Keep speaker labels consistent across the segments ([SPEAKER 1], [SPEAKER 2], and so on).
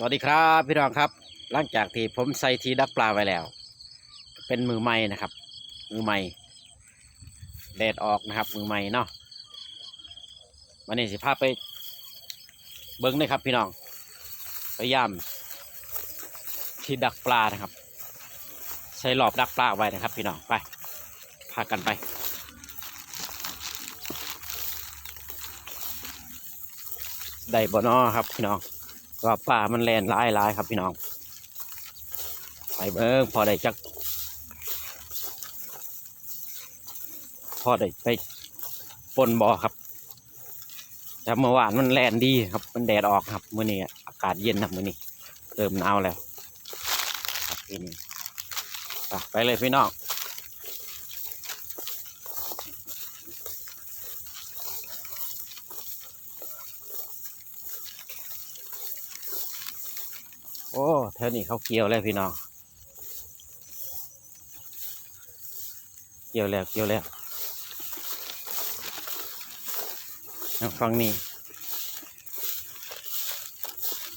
[SPEAKER 1] สวัสดีครับพี่น้องครับหลังจากที่ผมใส่ทีดักปลาไว้แล้ว เป็นมือใหม่นะครับ มือใหม่แดดออกนะครับ มือใหม่เนาะวันนี้สิพาไปเบิ้งเลยครับ พี่น้องพยายามที่ดักปลานะครับ ใส่หลอบดักปลาไว้นะครับ พี่น้องไปพากันไปได้บ่นอครับพี่น้อง ว่าป่ามันแลนหลายหลายครับพี่น้อง ไปเบิ่งพอได้จัก พอได้ไปปนบ่อครับแต่เมื่อวานมันแลนดีครับ มันแดดออกครับมื้อนี้อากาศเย็นครับมื้อนี้เริ่มหนาวแล้วครับพี่นี่ไปเลยพี่น้อง โอ้แถวนี้เขาเกี่ยวแล้วพี่น้อง เกี่ยวแล้วเกี่ยวแล้วทางฝั่งนี้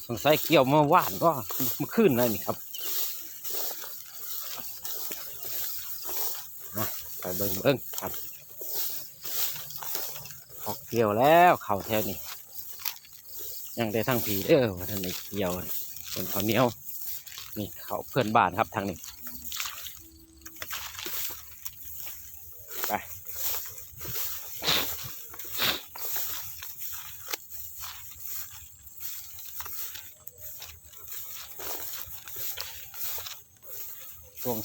[SPEAKER 1] สงสัยเกี่ยวเมื่อวานก็เมื่อคืนเลยนี่ครับมาไปเบิ่งเบิ่งครับเขาเกี่ยวแล้วเขาแถวนี้ยังได้ทั้งผีเด้อว่าท่านได้เกี่ยว เป็นข้าวเหนียวนี่เขาเพื่อนบ้านครับทางนี้ไปช่วง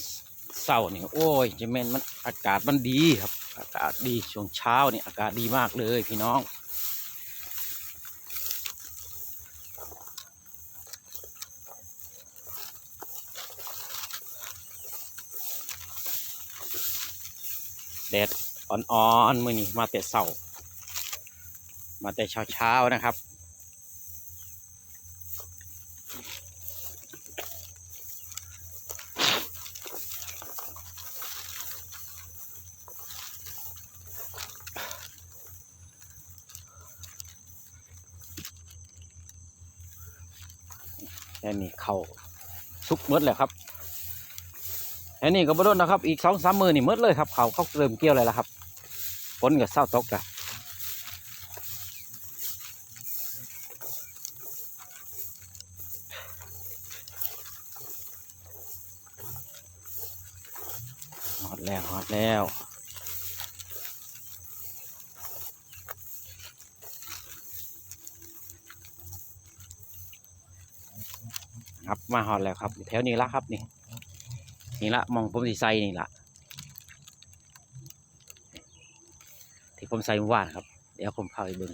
[SPEAKER 1] เศร้านี่โอ้ยจะแม่นมันอากาศมันดีครับ อากาศดีช่วงเช้านี่อากาศดีมากเลยพี่น้อง แดดอ่อนๆมือนี้มาแต่เสามาแต่เช้าๆนะครับแค่นี้เขาซุกหมดแล้วครับ แค่นี้ก็บ่โดนนะครับ อีกสองสามมือนี่หมดเลยครับ เขาเขาเริ่มเกี่ยวเลยแล้วครับฝนก็เศร้าตกละหอดแล้วหอดแล้วครับมาหอดแล้วครับ แถวนี้ละครับนี่ นี่ละมองผมสีใส่นี่ละที่ผมใส่เมื่อวานครับ เดี๋ยวผมพาไปเบิ่ง